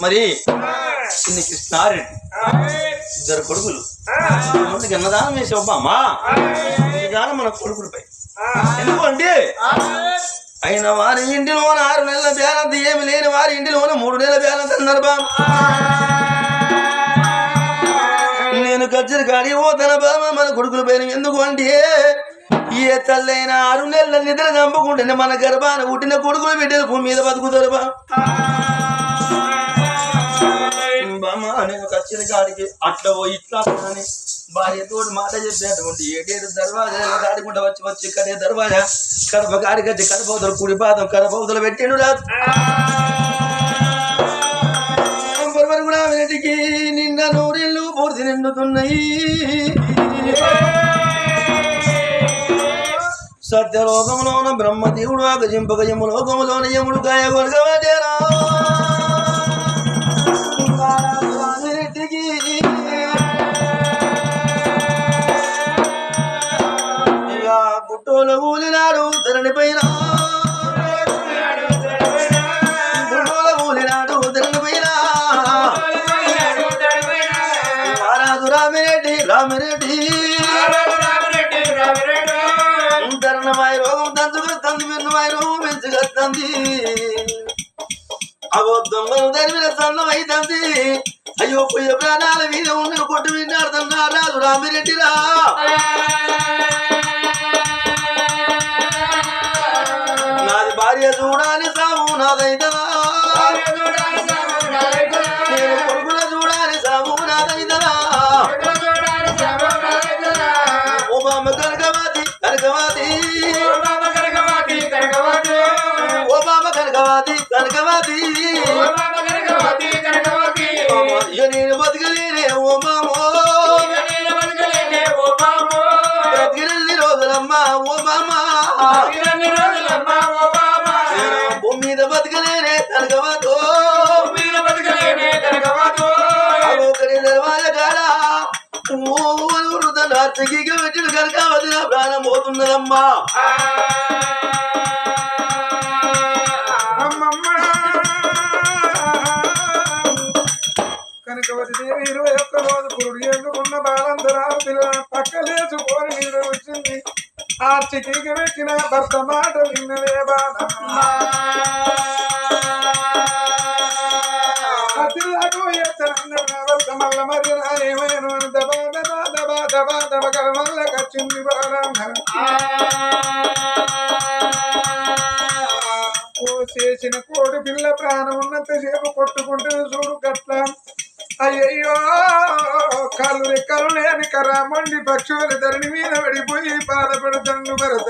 మరి చిన్ని కృష్ణారెడ్డి ఇద్దరు కొడుకులు. ముందుకు అన్నదానం వేసి అమ్మా కానీ మన కొడుకులపై. ఎందుకంటే అయిన వారి ఇంటిలోన ఆరు నెలల బేలంత ఏమి లేని వారి ఇంటిలోన మూడు నెలల బేలంత అన్నారు బా నేను గజ్జరి కాడి ఓ తన బామ మన కొడుకుల పైన ఎందుకు అంటే ఏ తల్లైన ఆరు నెలల నిద్ర చంపకుంటేనే మన గర్భాన పుట్టిన కొడుకులు బిడ్డలు భూమి మీద బతుకుతారు బా. బామ్మ నేను ఖచ్చితంగా కాడికి అట్లా పోయి ఇట్లా అని భార్యతో మాట చెప్పినటువంటి ఏడేడు దర్వాజా దాడుకుంటా వచ్చి వచ్చి కడే దర్వాజా కడప కాడికచ్చి కడపవతలు కుడి పాదం కడపవతలు పెట్టిండు రాదు కూడా వెనటికి నిన్న నూరిళ్ళు పూర్తి నిండుతున్నాయి. సత్యలోకంలోన బ్రహ్మదేవుడు ఆగజింపక యము లోకములోన యముడు కాయ తోలు ఊలినాడు ధరణి పైన. పుట్టోల ఊలినాడు ధరణి పైన. మహారాజు రామిరెడ్డి. రామిరెడ్డి ధరణమాయ రోగం తంతుకొస్తుంది మిన్నమాయ రోగం పెంచుకొస్తుంది అవో దొంగలు అవుతుంది అయ్యో పొయ్య ప్రాణాల మీద ఉన్న కొట్టు తన రాజు రామిరెడ్డిరా. భార్య చూడాలి సాము నాదైతరా నేను కొడుకుల చూడాలి సాము నాదైతరా ఓ బామ్మ కనకవాది కనకవాది ఓ బామ్మ కనకవాది కనకవాది బామ్మ, ఇక నేను బతకలేనే ఓ మామో బ్రతికినన్ని రోజులమ్మా ఓ మామ బతకలేనే కనకవాదో ఒకరి దర్వాజ కాడ వృద్ధనార్తికి పెట్టిన కనకావతి నా ప్రాణం పోతున్నదమ్మా. కనకవతి ఇరవై ఒక్క రోజు పురుడు ఎందుకున్న బాలంతరాలు పిల్లల పక్కలేసుకొని మీద వచ్చింది. ఆ చిటికి పెట్టిన భర్త మాట విన్నదే బాధ ప్రాణం ఉన్నంతసేపు కొట్టుకుంటుంది చూడు గట్ల. అయ్యయ్యో కళ్ళు రెక్కలు లేని కరామండి పక్షుల ధరణి మీద పడిపోయి బాధపడుతుండు భరత.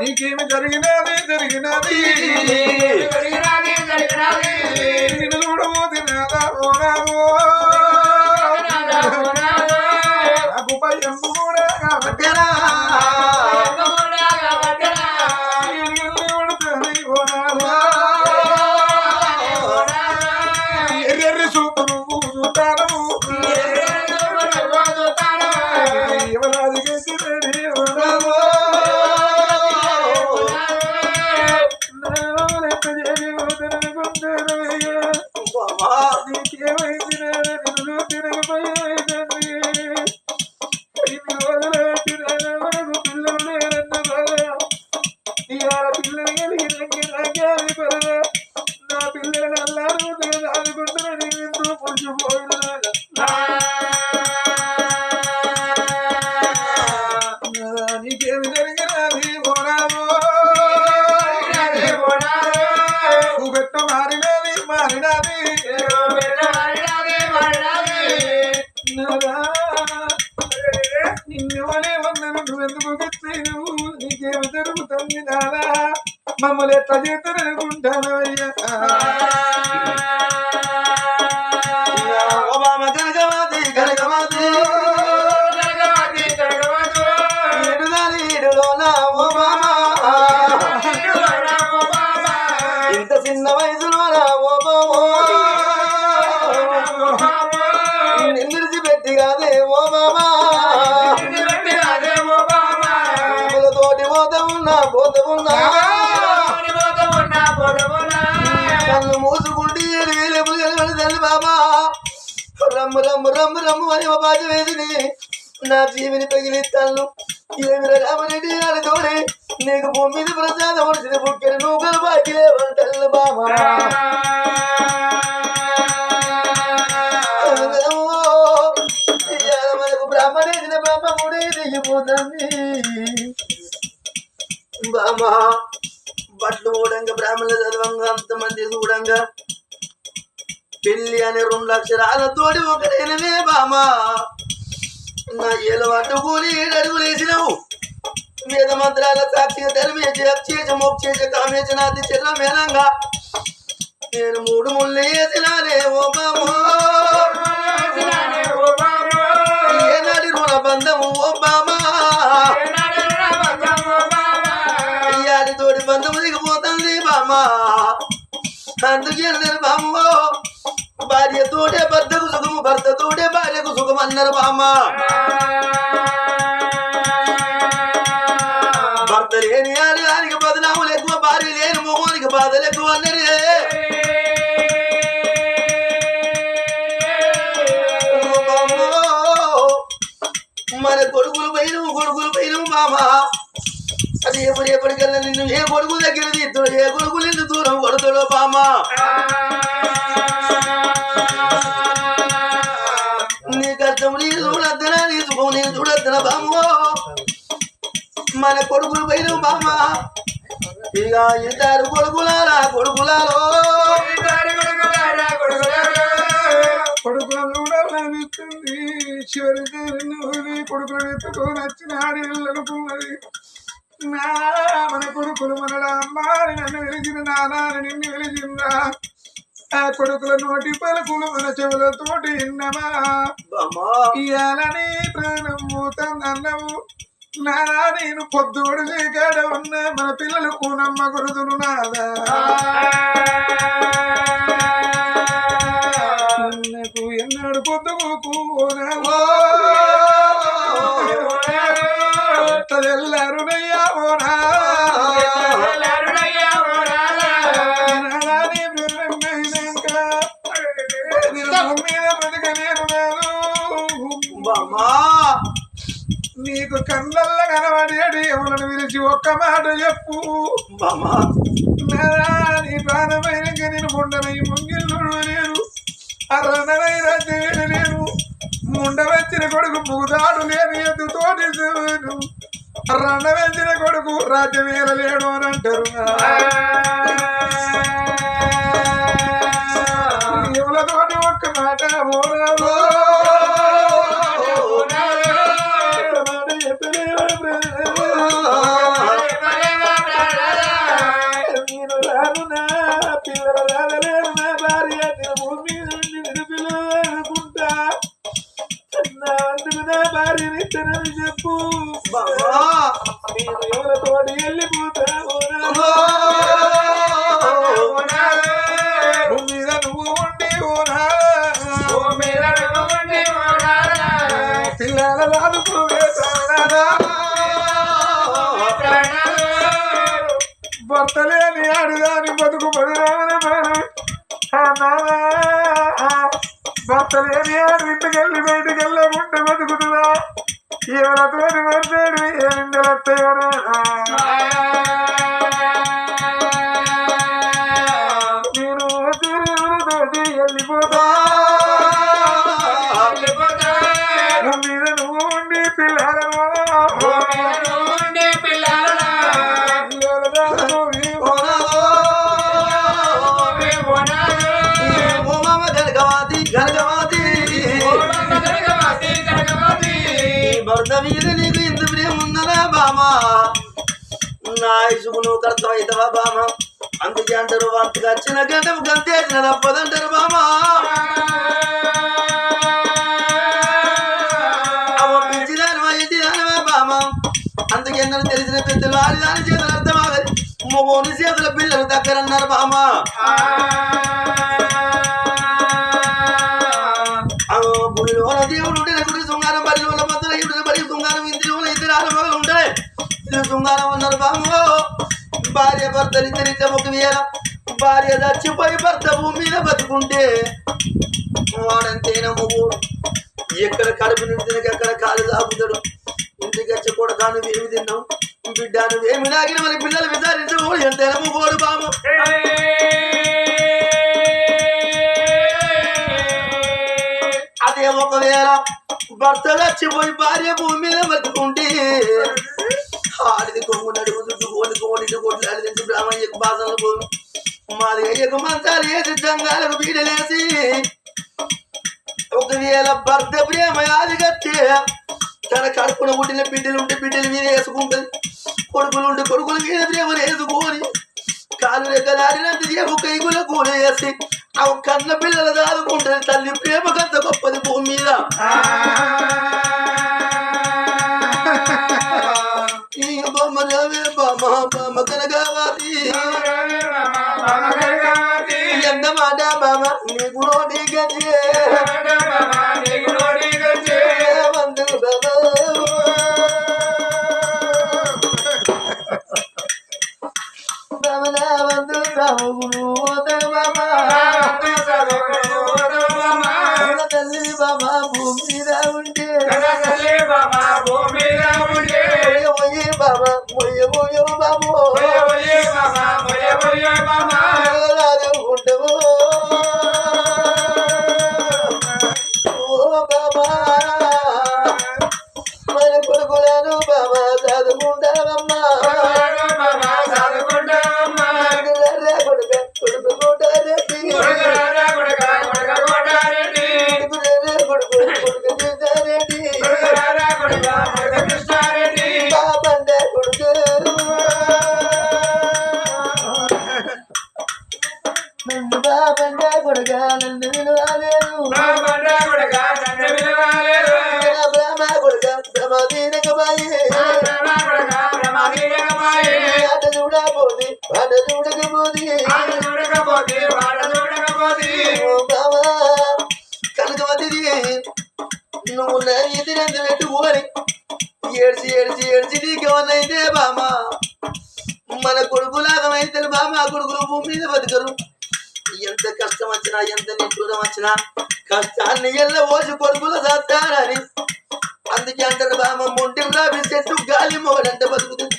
నీకేమి జరిగినది జరిగినది నిన్ను చూడబోతున్నదా ఓరావో నాకు రమ్ము రమ్ము అని మా బాధ వేదిని. నా జీవిని పగిలి తల్లు ఏమి రామరెడ్డి అని తోడి. నీకు భూమి మీద ప్రసాదం వచ్చింది బుక్కెని నూకలు బాకిలే వంటలు బాబా ఇవాళ మనకు బ్రహ్మనేసిన బ్రహ్మముడి దిగిపోతుంది బామా బట్లు కూడంగా బ్రాహ్మణులు చదవంగా అంతమంది చూడంగా. పెళ్ళి అనే రెండు అక్షరాలతోటి ఒకటేనమే బామా. నా ఏలు అడ్డుకూలి ఏడు అడుగులు వేసినావు వేద మంత్రాల సాక్షిగా ధర్మేసి అక్షేష మోక్షేష కామేశ నాది చిరమేనంగా నేను మూడు ముళ్ళు వేసినానే ఓ బామా. ఏనాడి రుణ బంధము ఓ బామా. ఇయాడి తోడి బంధము దిగిపోతుంది బామా. అందుకే బామ్మ భార్య తోటే భర్తకు సుఖము భర్త తోటే భార్యకు సుఖం అన్నారు బామ్మ భర్త లేని ఆలయానికి బదనాములు ఎక్కువ భార్య లేని మొహానికి బాధలు ఎక్కువ అన్నారు. మన కొడుకులు పైన కొడుకులు పైన మామ. అది ఎప్పుడు ఎప్పటికల్లా నిన్ను ఏ కొడుకు దగ్గర తీస్తాడు ఏ కొడుకు నిన్ను దూరం కొడతాడో బామ్మ మన కొడుకులు పైన బామ్మ. ఇక ఇద్దరు కొడుకులారా కొడుకులారో. కొడుకులను చూడాలనిపిస్తుంది చివరికి నువ్వు కొడుకులను ఎత్తుకొని వచ్చిన ఆడేళ్ళనుకున్నది నా మన కొడుకులు మనల అమ్మాని నన్ను వెలిచిన నానాని నిన్ను వెలిచిందా ఆ కొడుకుల నోటి పలుకులు మన చెవులతోటి బామ్మ. ఇయాలని ప్రాణం పోతుందన్నవు నానా నేను పొద్దుడు కాడ ఉన్న మన పిల్లలు కూనమ్మ కొడుతును నాదా? ఎన్నాడు పొద్దుకు తెల్లారు కళ్ళల్ల కనబడేది ఎవరిని పిలిచి ఒక్క మాట చెప్పు. నీ ప్రాణమైన నేను ముండనై ముంగిల్లు లేరు అర్రనైన లేరు. ముండ వచ్చిన కొడుకు ముగుదాడు లేని ఎద్దుతోటి చూడు. రన్న వెంచిన కొడుకు రాజ్యమేల లేడు అని అంటారు. ఎవరితోటి ఒక్క మాట ఓరాలు భర్త లేని ఆడు ఇంటికెళ్ళి బయటికి వెళ్ళకుండా బతుకుతుందా ఎవరితో వర్షాడు ఏమిందలత్తయ్యరా నువ్వు బామ. అందుకే అంటారు వంటకు వచ్చిన గంటకు గంతేసిన తప్పదంటారు బామ. అందుకే నన్ను తెలిసిన పెద్దలు వారి దాని చేతులు అర్థమాగదు మగోని చేతుల పిల్లలు దగ్గరన్నారు బామా. భార్య భర్తలు ఇద్దరిద్దం ఒకవేళ భార్య చచ్చిపోయి భర్త భూమి మీద బతుకుంటే వాడంతేనా మొగోడు. ఎక్కడ కడుపు నిండితే అక్కడ కాలు తాగుతాడు ఇంటికి వచ్చి కూడా కాను ఏమి తిన్నావు? బిడ్డ నువ్వేమి తాగిన మన పిల్లలు విచారించకూడదు ఎంతైనా మొగోడు బాము అదే ఒకవేళ భర్త చచ్చిపోయి భార్య భూమి మీద బతుకుంటే ఆడిది కొమ్ము నడుము చుట్టూ కోడి కోడి కొట్లాడి రామయ్యకు బాధలు పోను మాది అయ్యకు మంచాలు వేసి జంగాలకు బీడలేసి ఒకవేళ భర్త ప్రేమ అది కట్టే తన కడుపున పుట్టిన బిడ్డలు ఉంటే బిడ్డల మీద వేసుకుంటుంది. కొడుకులు ఉంటే కొడుకుల మీద ప్రేమను వేసుకొని కాలు రెక్కలాడినంత చేపు కైగుల కూల వేసి ఆ కన్న పిల్లలు దాదుకుంటుంది. తల్లి ప్రేమ కంత గొప్పది భూమి మీద. బాబు నువ్వు నా ఎదిరంత ఏడ్చి ఏడ్చి ఏడ్చి నీకేమన్నైతే బామా మన కొడుకులాగమైతే బామా కొడుకులు భూమి మీద బతికరు. ఎంత కష్టం వచ్చినా ఎంత నిష్ఠూరం వచ్చినా కష్టాన్ని ఎల్ల ఓసి కొడుకులు చేస్తారని అందుకే అంటారు బామ మొంటిలా చెట్టు గాలి మొగడంటే బతుకుతుంది.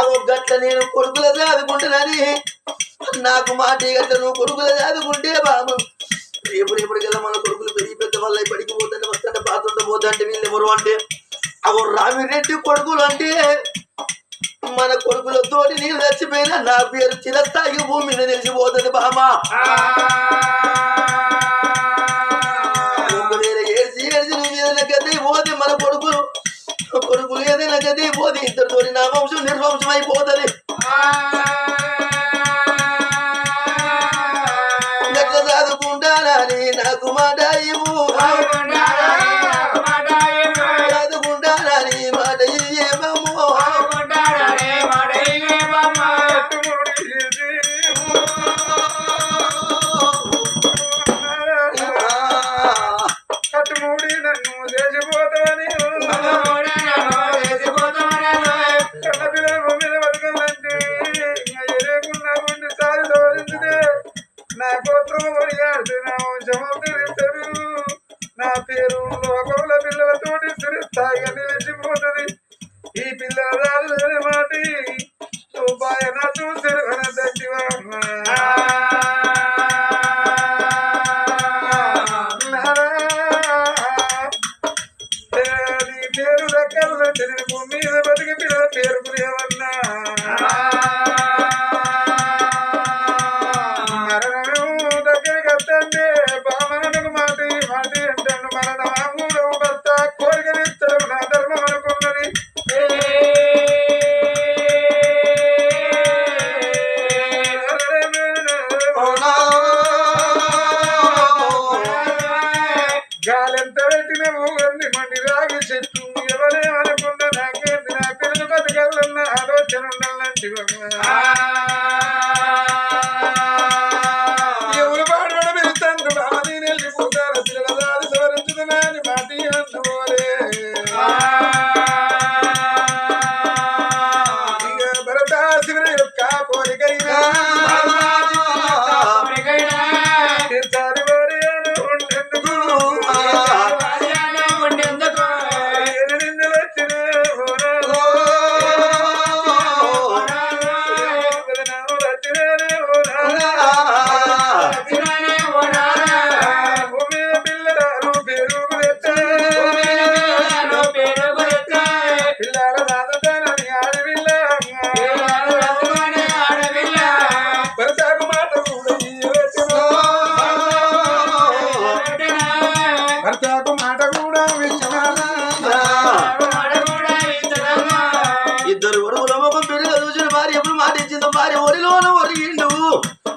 అవో గట్ల నేను కొడుకుల చదువుకుంటానని నాకు మాట గట్ల నువ్వు కొడుకుల చదువుకుంటే బాబు రేపు రేపటికల్లా మన కొడుకులు పెరిగి పెద్ద వల్ల బడికి పోతుంటే వస్తుంటే బాత్రూంలో పోతుంటే వీళ్ళు ఎవరు అంటే? అవో రామిరెడ్డి కొడుకులు అంటే మన కొడుకులతోటి నేను చచ్చిపోయినా నా పేరు చిరస్థాయి భూమి మీద తెలిసిపోతుంది బామా ఒకవేళ ఏడ్చి ఏడ్చి నువ్వు ఏదైనా గది పోతే మన కొడుకులు కొడుకులు ఏదైనా గది పోతే ఇద్దరితో నా వంశం నిర్వంశం అయిపోతుంది.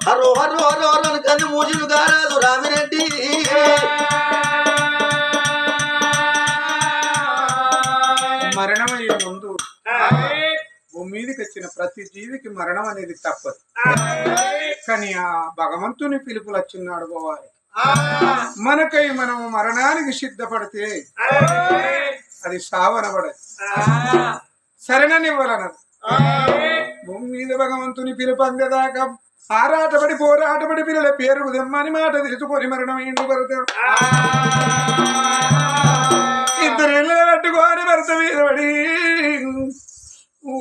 హరో హరో హరో హరో కన్ను మూజిను గారాదు రామిరెడ్డి మరణమయ్యే ముందు భూమి మీదకి వచ్చిన ప్రతి జీవికి మరణం అనేది తప్పదు. కానీ ఆ భగవంతుని పిలుపులు వచ్చినాడు పోవాలి. మనకై మనం మరణానికి సిద్ధపడితే అది సావనబడదు. శరణనివ్వాలన్నది భూమి మీద భగవంతుని పిలుపు అందేదాకా ఆరాటపడి పోరాటపడి పిల్లల పేరు దెమ్మని మాట తెలుసుకొని మరణం ఇంటి పడతాడు ఇద్దరు ఇళ్ళ పట్టుకొని భర్త మీద పడి ఓ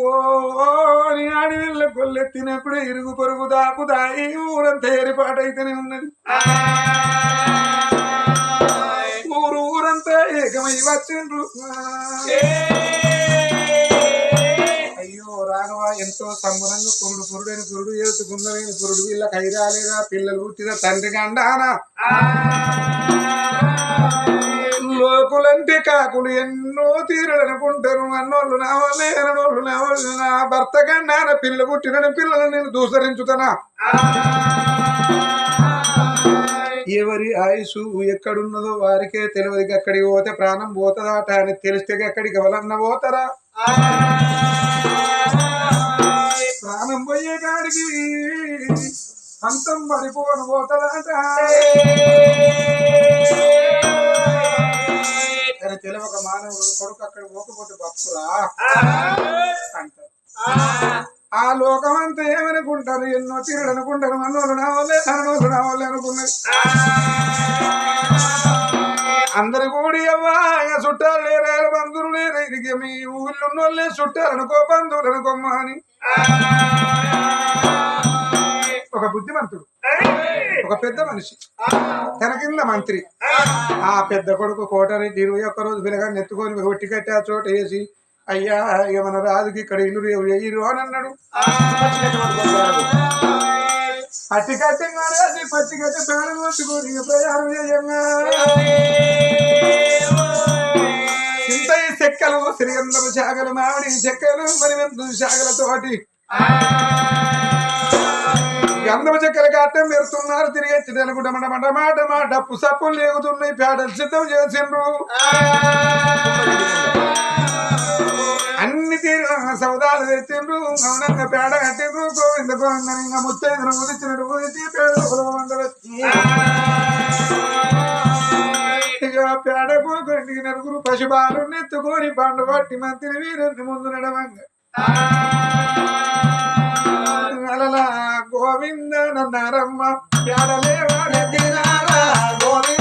నీ ఆడవిళ్ళ కొల్లెత్తినప్పుడు ఇరుగు పొరుగు దాపు దాయి ఊరంతా ఏర్పాటైతేనే ఉన్నది ఊరు ఊరంతా ఏకమై వచ్చిండ్రు అయ్యో రాఘవ ఎంతో సంబరంగా పురుడు పురుడైన పురుడు ఏసుకుందరైన పురుడు. వీళ్ళకి అయిరాలేదా పిల్లలు పుట్టిన తండ్రి గండానా లోకులంటే కాకులు ఎన్నో తీరులు అనుకుంటారు అన్నోళ్ళు నా వాళ్ళే అనోళ్ళు నా వాళ్ళు నా భర్త కన్నా పిల్ల పుట్టిన పిల్లలు నేను దూసరించుతానా? ఎవరి ఆయుసు ఎక్కడున్నదో వారికే తెలియదు. ఎక్కడికి పోతే ప్రాణం పోతుందట అని తెలిస్తే ఎక్కడికి ఎవరన్నా పోతారా? పోయే కాడికి అంతం పడిపోను పోతుందట. కానీ తెలియక మానవుడు కొడుకు అక్కడ పోకపోతే బప్పురా అంటారు ఆ లోకం అంతా ఏమనుకుంటారు? ఎన్నో తీరుడు అనుకుంటారు. మనోళ్ళు రావాలి వాళ్ళే రావాలి అనుకున్నారు అందరు కూడి అవ్వా చుట్టాలు లేరు బంధువులు లేరు. ఇది మీ ఊళ్ళో ఉన్నోళ్ళే చుట్టాలు. అనుకో బంధువులు అనుకోమ్మా అని ఒక బుద్ధిమంతుడు ఒక పెద్ద మనిషి తన కింద మంత్రి. ఆ పెద్ద కొడుకు కోటరెడ్డి ఇరవై ఒక్క రోజు పిల్లగా ఎత్తుకొని ఒట్టి కట్టి ఆ చోట వేసి అయ్యా ఇక మన రాజుకి ఇక్కడ ఇల్లు వేయరు అని అన్నాడు. అట్టి కట్టంగానే పచ్చి కట్టి ప్రాణం కొట్టుకొని ప్రయాణం చేయంగా. ఇంత ఈ చెక్కలు శ్రీగంధపు శాఖలు మామిడి చెక్కలు మరి మెంతు శాఖలతోటి గంధపు చెక్కల కాటం పెడుతున్నారు తిరిగి ఎత్తి తెలుగుట మాట మాట మాట మాట పుసప్పులు లేగుతున్నాయి పేడలు సిద్ధం చేసిండ్రు. అన్ని తీరు సౌదాలు తెచ్చిండ్రు మౌనంగా పేడ కట్టిండ్రు గోవింద గోవిందని ఇంకా ముత్తైన ఉదిచ్చినట్టు ఉదిచి పేడ వందలొచ్చి ఇక పేడ పోగొండి నలుగురు పశుబాలు నెత్తుకొని పండు పట్టి మంత్రి వీరుని ముందు నడవంగా అలలా గోవింద నన్నారమ్మ పేడలేవా నెత్తినారా గోవింద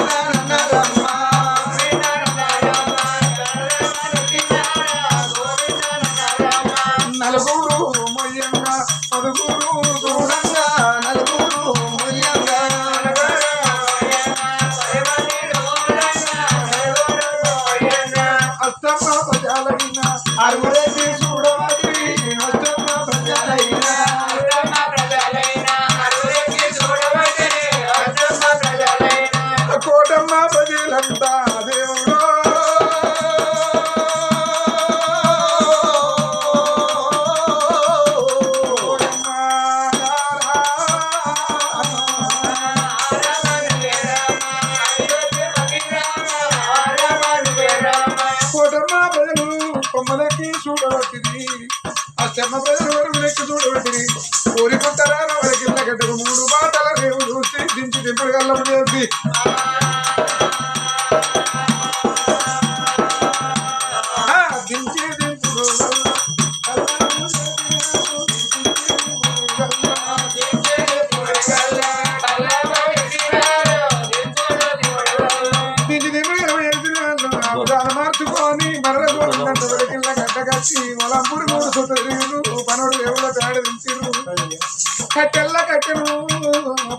కట్టెల్ల కట్టెను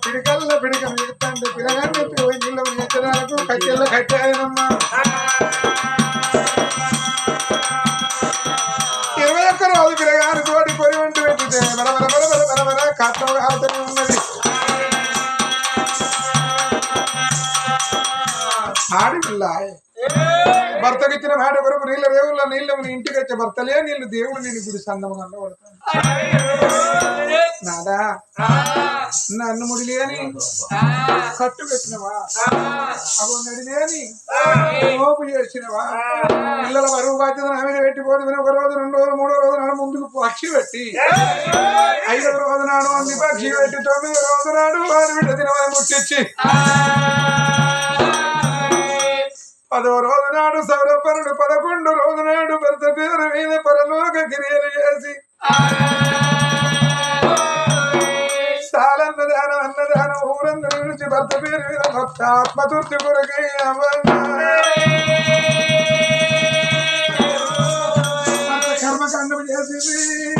పిడికల్ల పిడికను ఎత్తండి పిలగాన్ని పోయి నీళ్ళు ఎత్తడానికి కట్టెల్ల కట్టాయనమ్మా ఇరవై ఒక్క రోజు పిలగాని తోటి పొరి వంటి పెట్టితే బలబల బలబల బలబల కట్టం కాలుతూనే ఉన్నది. ఆడి పిల్ల భర్తకు ఇచ్చిన మాట కొరకు నీళ్ళ రేవుల్లో నీళ్ళు ఇంటికి వచ్చే భర్తలే నీళ్ళు దేవుడు నేను గుడి సందమంగా కొడతాను నాదా? నన్ను ముడిలేని? కట్టు పెట్టినవా? అగో నడిలేని? మోపు చేసినవా? పిల్లల బరువు బాధ్యత నా మీద ఒక రోజు రెండు రోజులు మూడో రోజు నాడు ముందుకు పక్షి పెట్టి ఐదవ రోజు నాడు అన్ని పక్షి పెట్టి తొమ్మిదో రోజు నాడు వారి బిడ్డ తినవని ముట్టించి పదో రోజు నాడు సౌరపరుడు పదకొండు రోజు నాడు భర్త పేరు మీద పరలోక క్రియలు చేసి. సాలన్నదానం అన్నదానం ఊరందరి నుంచి భర్త పేరు మీద భక్త ఆత్మతృప్తి కొరకై కర్మకాండం చేసింది.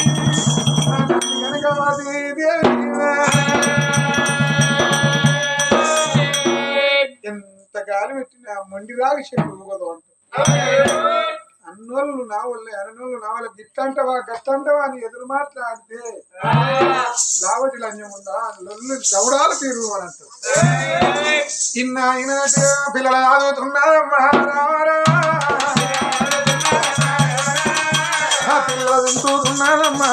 పెట్టిన మండి రాగి చెట్టు ఊగదు అంట. అన్నోళ్ళు నా వల్లే అన్నోళ్ళు నా వల్ల గిట్టంటవా గట్టంటవా అని ఎదురు మాట్లాడితే లావటి లంజం ఉందా? లొల్లు దౌడాలు తీరు అని అంటారు పిల్లలు ఆదుతున్నారమ్మా పిల్లలు తింటున్నారమ్మా